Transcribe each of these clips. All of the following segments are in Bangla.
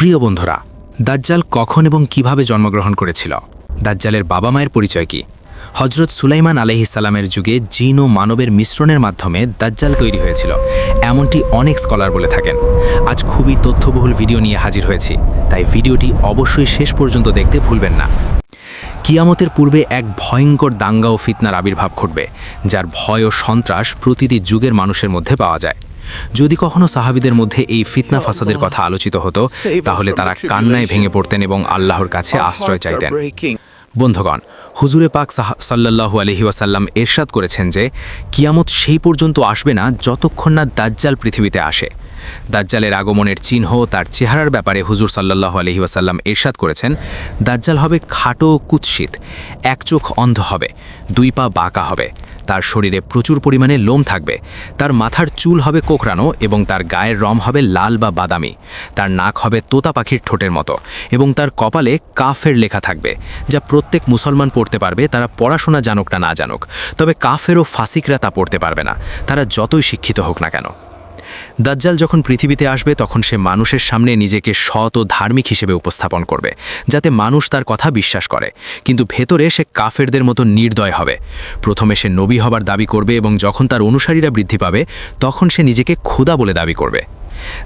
প্রিয় বন্ধুরা, দাজ্জাল কখন এবং কীভাবে জন্মগ্রহণ করেছিল? দাজ্জালের বাবা মায়ের পরিচয় কি? হজরত সুলাইমান আলহিসাল্লামের যুগে জিন ও মানবের মিশ্রণের মাধ্যমে দাজ্জাল তৈরি হয়েছিল। এমনটি অনেক স্কলার বলে থাকেন। আজ খুবই তথ্যবহুল ভিডিও নিয়ে হাজির হয়েছি, তাই ভিডিওটি অবশ্যই শেষ পর্যন্ত দেখতে ভুলবেন না। কিয়ামতের পূর্বে এক ভয়ঙ্কর দাঙ্গা ও ফিতনার আবির্ভাব ঘটবে, যার ভয় ও সন্ত্রাস প্রতিটি যুগের মানুষের মধ্যে পাওয়া যায়। যদি কখনো সাহাবিদের মধ্যে এই ফিতনা ফাসাদের কথা আলোচিত হতো তাহলে তারা কান্নায় ভেঙে পড়তেন এবং আল্লাহর কাছে আশ্রয় চাইতেন। বন্ধুগণ হুজুরে পাক সাল্লাল্লাহু আলহি ওয়াসাল্লাম এরশাদ করেছেন যে কিয়ামত সেই পর্যন্ত আসবে না যতক্ষণ না দাজ্জাল পৃথিবীতে আসে। দাজ্জালের আগমনের চিহ্ন তার চেহারার ব্যাপারে হুজুর সাল্লাল্লাহু আলহি ওয়াসাল্লাম এরশাদ করেছেন দাজ্জাল হবে খাটো কুৎসিত এক চোখ অন্ধ হবে দুই পা বাঁকা হবে। তার শরীরে প্রচুর পরিমাণে লোম থাকবে। তার মাথার চুল হবে কোকড়ানো এবং তার গায়ের রম হবে লাল বা বাদামি। তার নাক হবে তোতা পাখির ঠোঁটের মতো এবং তার কপালে কাফের লেখা থাকবে, যা প্রত্যেক মুসলমান পড়তে পারবে, তারা পড়াশোনা জানুক না না জানুক। তবে কাফের ও ফাসিকরা তা পড়তে পারবে না। তারা যতই শিক্ষিত হোক না কেন। দাজ্জাল যখন পৃথিবীতে আসবে, তখন সে মানুষের সামনে নিজেকে সৎ ও ধার্মিক হিসেবে উপস্থাপন করবে, যাতে মানুষ তার কথা বিশ্বাস করে। কিন্তু ভেতরে সে কাফেরদের মতো নির্দয় হবে। প্রথমে সে নবী হবার দাবি করবে এবং যখন তার অনুসারীরা বৃদ্ধি পাবে, তখন সে নিজেকে ক্ষুদা বলে দাবি করবে।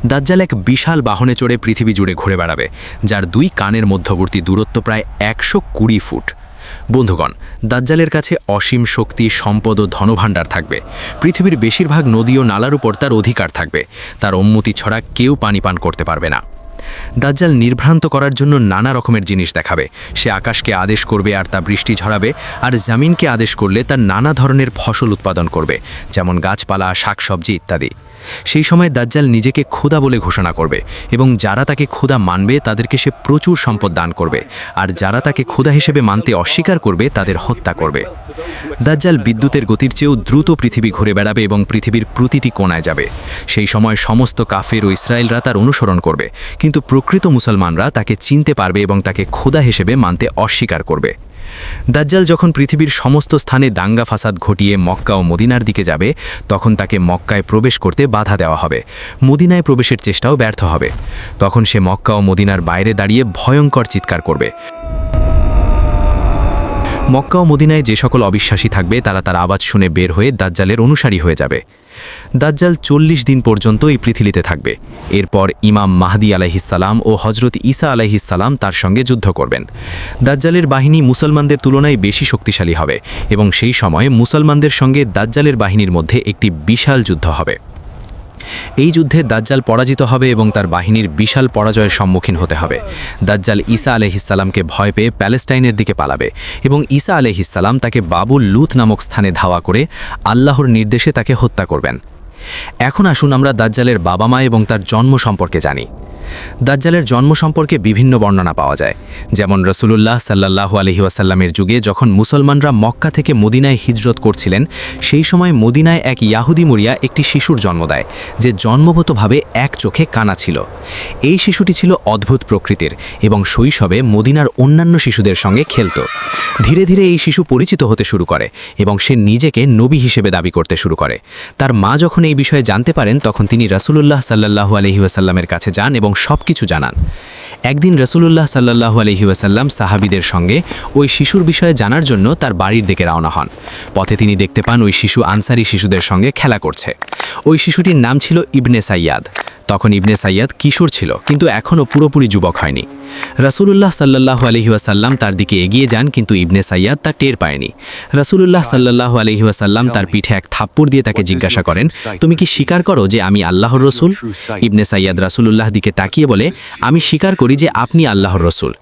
দাজ্জাল এক বিশাল বাহনে চড়ে পৃথিবী জুড়ে ঘুরে বেড়াবে, যার দুই কানের মধ্যবর্তী দূরত্ব প্রায় একশো কুড়ি ফুট। বন্ধুগণ, দাজ্জালের কাছে অসীম শক্তি, সম্পদ ও ধনভাণ্ডার থাকবে। পৃথিবীর বেশিরভাগ নদী ও নালার উপর তার অধিকার থাকবে। তার অনুমতি ছড়া কেউ পানি পান করতে পারবে না। দাজ্জাল নির্ভ্রান্ত করার জন্য নানা রকমের জিনিস দেখাবে। সে আকাশকে আদেশ করবে আর তা বৃষ্টি ঝরাবে আর জামিনকে আদেশ করলে তার নানা ধরনের ফসল উৎপাদন করবে, যেমন গাছপালা, শাকসবজি ইত্যাদি। সেই সময় দাজ্জাল নিজেকে ক্ষুধা বলে ঘোষণা করবে এবং যারা তাকে ক্ষুধা মানবে তাদেরকে সে প্রচুর সম্পদ দান করবে আর যারা তাকে ক্ষুধা হিসেবে মানতে অস্বীকার করবে তাদের হত্যা করবে। দাজ্জাল বিদ্যুতের গতির চেয়েও দ্রুত পৃথিবী ঘুরে বেড়াবে এবং পৃথিবীর প্রতিটি কোণায় যাবে। সেই সময় সমস্ত কাফের ও ইসরায়েলরা তার অনুসরণ করবে, কিন্তু প্রকৃত মুসলমানরা তাকে চিনতে পারবে এবং তাকে ক্ষুধা হিসেবে মানতে অস্বীকার করবে। দাজ্জাল যখন পৃথিবীর সমস্ত স্থানে দাঙ্গা ফাসাদ ঘটিয়ে মক্কা ও মদিনার দিকে যাবে, তখন তাকে মক্কায় প্রবেশ করতে বাধা দেওয়া হবে। মদিনায় প্রবেশের চেষ্টাও ব্যর্থ হবে। তখন সে মক্কা ও মদিনার বাইরে দাঁড়িয়ে ভয়ঙ্কর চিৎকার করবে। মক্কা ও মদিনায় যে সকল অবিশ্বাসী থাকবে, তারা তার আওয়াজ শুনে বের হয়ে দাজ্জালের অনুসারী হয়ে যাবে। দাজ্জাল চল্লিশ দিন পর্যন্ত এই পৃথিবীতে থাকবে। এরপর ইমাম মাহদি আলাইহিসাল্লাম ও হজরত ইসা আলাইহিসাল্লাম তার সঙ্গে যুদ্ধ করবেন। দাজ্জালের বাহিনী মুসলমানদের তুলনায় বেশি শক্তিশালী হবে এবং সেই সময়ে মুসলমানদের সঙ্গে দাজ্জালের বাহিনীর মধ্যে একটি বিশাল যুদ্ধ হবে। এই যুদ্ধে দাজ্জাল পরাজিত হবে এবং তার বাহিনীর বিশাল পরাজয়ের সম্মুখীন হতে হবে। দাজ্জাল ঈসা আলহিসাল্লামকে ভয় পেয়ে প্যালেস্টাইনের দিকে পালাবে এবং ঈসা আলহিসাল্লাম তাকে বাবুল লুথ নামক স্থানে ধাওয়া করে আল্লাহর নির্দেশে তাকে হত্যা করবেন। এখন আসুন আমরা দাজ্জালের বাবা মা এবং তার জন্ম সম্পর্কে জানি। দাজ্জালের জন্ম সম্পর্কে বিভিন্ন বর্ণনা পাওয়া যায়। যেমন রসুলুল্লাহ সাল্লাহু আলহি ওয়াসাল্লামের যুগে যখন মুসলমানরা মক্কা থেকে মদিনায় হিজরত করছিলেন, সেই সময় মদিনায় এক ইয়াহুদি মরিয়া একটি শিশুর জন্ম দেয়, যে জন্মগতভাবে এক চোখে কানা ছিল। এই শিশুটি ছিল অদ্ভুত প্রকৃতির এবং শৈশবে মদিনার অন্যান্য শিশুদের সঙ্গে খেলত। ধীরে ধীরে এই শিশু পরিচিত হতে শুরু করে এবং সে নিজেকে নবী হিসেবে দাবি করতে শুরু করে। তার মা যখন এই বিষয়ে জানতে পারেন, তখন তিনি রাসুলুল্লাহ সাল্লাহু আলহি ওয়াসাল্লামের কাছে যান এবং সব কিছু জানান। একদিন রসুলুল্লাহ সাল্লাহ আলহি ওয়াসাল্লাম সাহাবিদের সঙ্গে ওই শিশুর বিষয়ে জানার জন্য তার বাড়ির দিকে রওনা হন। পথে তিনি দেখতে পান ওই শিশু আনসারি শিশুদের সঙ্গে খেলা করছে। ওই শিশুটির নাম ছিল ইবনে সাইয়াদ। তখন ইবনে সাইয়াদ কিশোর ছিল, কিন্তু এখনও পুরোপুরি যুবক হয়নি। রাসুলুল্লাহ সাল্লাহু আলহিউসাল্লাম তার দিকে এগিয়ে যান, কিন্তু ইবনে সাইয়াদ তা টের পায়নি। রাসুলুল্লাহ সাল্লাহু আলহিউসাল্লাম তার পিঠে এক থাপ্পড় দিয়ে তাকে জিজ্ঞাসা করেন, তুমি কি স্বীকার করো যে আমি আল্লাহর রসুল? ইবনে সাইয়াদ রাসুলুল্লাহ দিকে তাকিয়ে বলে, আমি স্বীকার করি যে আপনি আল্লাহর রসুল।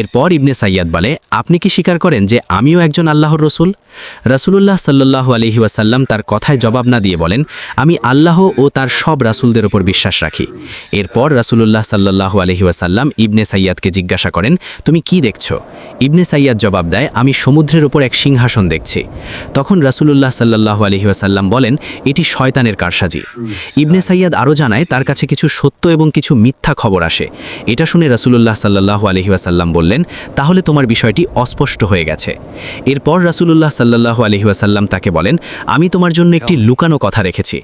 এরপর ইবনে সাইয়াদ বলে, আপনি কি স্বীকার করেন যে আমিও একজন আল্লাহর রসুল? রাসুলুল্লাহ সাল্লাহু আলহি ওয়াসাল্লাম তার কথায় জবাব না দিয়ে বলেন, আমি আল্লাহ ও তার সব রাসুলদের ওপর বিশ্বাস রাখি। এরপর রাসুলুল্লাহ সাল্লাহু আলহি ওয়াসাল্লাম ইবনে সাইয়াদ সাইয়াদকে জিজ্ঞাসা করেন, তুমি কি দেখছ? ইবনে সাইয়াদ জবাব দেয়, আমি সমুদ্রের ওপর এক সিংহাসন দেখছি। তখন রাসূলুল্লাহ সাল্লাল্লাহু আলাইহি ওয়াসাল্লাম বলেন, এটি শয়তানের কারসাজি। ইবনে সাইয়াদ আরও জানায়, তার কাছে কিছু সত্য এবং কিছু মিথ্যা খবর আসে। এটা শুনে রাসূলুল্লাহ সাল্লাল্লাহু আলাইহি ওয়াসাল্লাম বললেন, তাহলে তোমার বিষয়টি অস্পষ্ট হয়ে গেছে। এরপর রাসূলুল্লাহ সাল্লাল্লাহু আলাইহি ওয়াসাল্লাম তাকে বলেন, আমি তোমার জন্য একটি লুকানো কথা রেখেছি।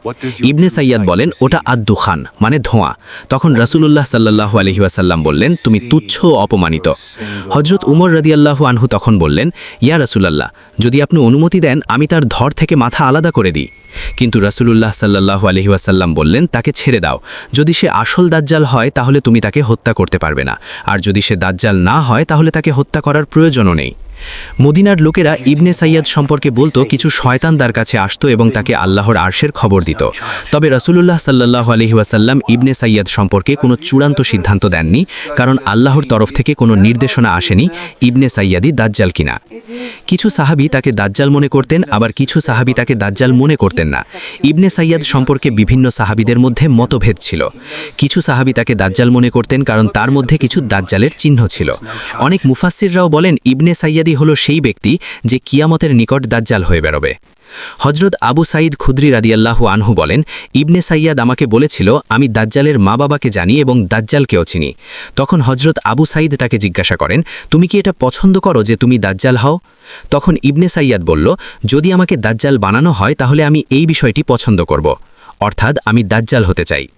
ইবনে সাইয়াদ বলেন, ওটা আদ্দু খান মানে ধোঁয়া। তখন রাসূলুল্লাহ সাল্লাল্লাহু আলাইহি ওয়াসাল্লাম বললেন, তুমি তুচ্ছ অপমানিত। হজরত উমর রদিয়াল্লাহু আনহু তখন বললেন, ইয়া রাসুলাল্লাহ, যদি আপনি অনুমতি দেন, আমি তার ধর থেকে মাথা আলাদা করে দিই। কিন্তু রাসুলুল্লাহ সাল্লাহু আলহিউসাল্লাম বললেন, তাকে ছেড়ে দাও। যদি সে আসল দাজ্জাল হয়, তাহলে তুমি তাকে হত্যা করতে পারবে না। আর যদি সে দাজ্জাল না হয়, তাহলে তাকে হত্যা করার প্রয়োজনও নেই। মদিনার লোকেরা ইবনে সাইয়াদ সম্পর্কে বলতো, কিছু শয়তান তার কাছে আসতো এবং তাকে আল্লাহর আরশের খবর দিত। তবে রাসূলুল্লাহ সাল্লাহ আলহি ওয়াসাল্লাম ইবনে সাইয়াদ সম্পর্কে কোনো চূড়ান্ত সিদ্ধান্ত দেননি, কারণ আল্লাহর তরফ থেকে কোনো নির্দেশনা আসেনি ইবনে সাইয়াদি দাজ্জাল কিনা। কিছু সাহাবি তাকে দাজ্জাল মনে করতেন, আবার কিছু সাহাবি তাকে দাজ্জাল মনে করতেন না। ইবনে সাইয়াদ সম্পর্কে বিভিন্ন সাহাবিদের মধ্যে মতভেদ ছিল। কিছু সাহাবি তাকে দাজ্জাল মনে করতেন, কারণ তার মধ্যে কিছু দাজ্জালের চিহ্ন ছিল। অনেক মুফাসসিররাও বলেন, ইবনে সাইয়াদি হলো সেই ব্যক্তি যে কিয়ামতের নিকট দাজ্জাল হয়ে বেরোবে। হজরত আবু সাইদ খুদ্রি রাদিয়াল্লাহু আনহু বলেন, ইবনে সাইয়াদ আমাকে বলেছিল, আমি দাজ্জালের মা বাবাকে জানি এবং দাজ্জালকেও চিনি। তখন হজরত আবু সাঈদ তাকে জিজ্ঞাসা করেন, তুমি কি এটা পছন্দ করো যে তুমি দাজ্জাল হও? তখন ইবনে সাইয়াদ বলল, যদি আমাকে দাজ্জাল বানানো হয় তাহলে আমি এই বিষয়টি পছন্দ করব। অর্থাৎ আমি দাজ্জাল হতে চাই।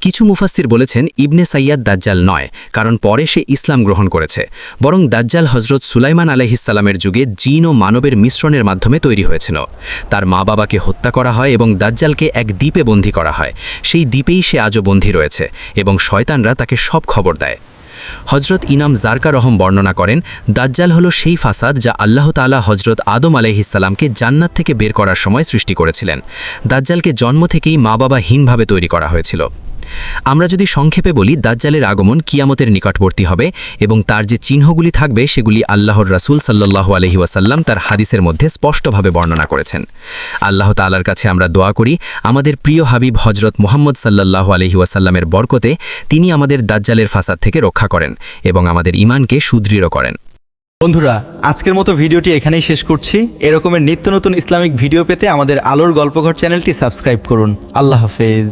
কিছু মুফাস্তির বলেছেন ইবনে সাইয়াদ দাজ্জাল নয়, কারণ পরে সে ইসলাম গ্রহণ করেছে। বরং দাজ্জাল হজরত সুলাইমান আলাইহিসাল্লামের যুগে জিন ও মানবের মিশ্রণের মাধ্যমে তৈরি হয়েছিল। তার মা বাবাকে হত্যা করা হয় এবং দাজ্জালকে এক দ্বীপে বন্দী করা হয়। সেই দ্বীপেই সে আজও বন্দী রয়েছে এবং শয়তানরা তাকে সব খবর দেয়। হজরত ইনাম জারকা রহম বর্ণনা করেন, দাজ্জাল হলো সেই ফাসাদ যা আল্লাহ তালা হজরত আদম আলাইহিসাল্লামকে জান্নাত থেকে বের করার সময় সৃষ্টি করেছিলেন। দাজ্জালকে জন্ম থেকেই মা বাবাহীনভাবে তৈরি করা হয়েছিল। আমরা যদি সংক্ষেপে বলি, দাজ্জালের আগমন কিয়ামতের নিকটবর্তী হবে এবং তার যে চিহ্নগুলি থাকবে সেগুলি আল্লাহর রাসূল সাল্লাল্লাহু আলহি ওয়াসাল্লাম তার হাদিসের মধ্যে স্পষ্টভাবে বর্ণনা করেছেন। আল্লাহ তাআলার কাছে আমরা দোয়া করি, আমাদের প্রিয় হাবিব হজরত মোহাম্মদ সাল্লাল্লাহু আলহি ওয়াসাল্লামের বরকতে তিনি আমাদের দাজ্জালের ফাসাদ থেকে রক্ষা করেন এবং আমাদের ইমানকে সুদৃঢ় করেন। বন্ধুরা, আজকের মতো ভিডিওটি এখানেই শেষ করছি। এরকমের নিত্য নতুন ইসলামিক ভিডিও পেতে আমাদের আলোর গল্পঘর চ্যানেলটি সাবস্ক্রাইব করুন। আল্লাহ হাফেজ।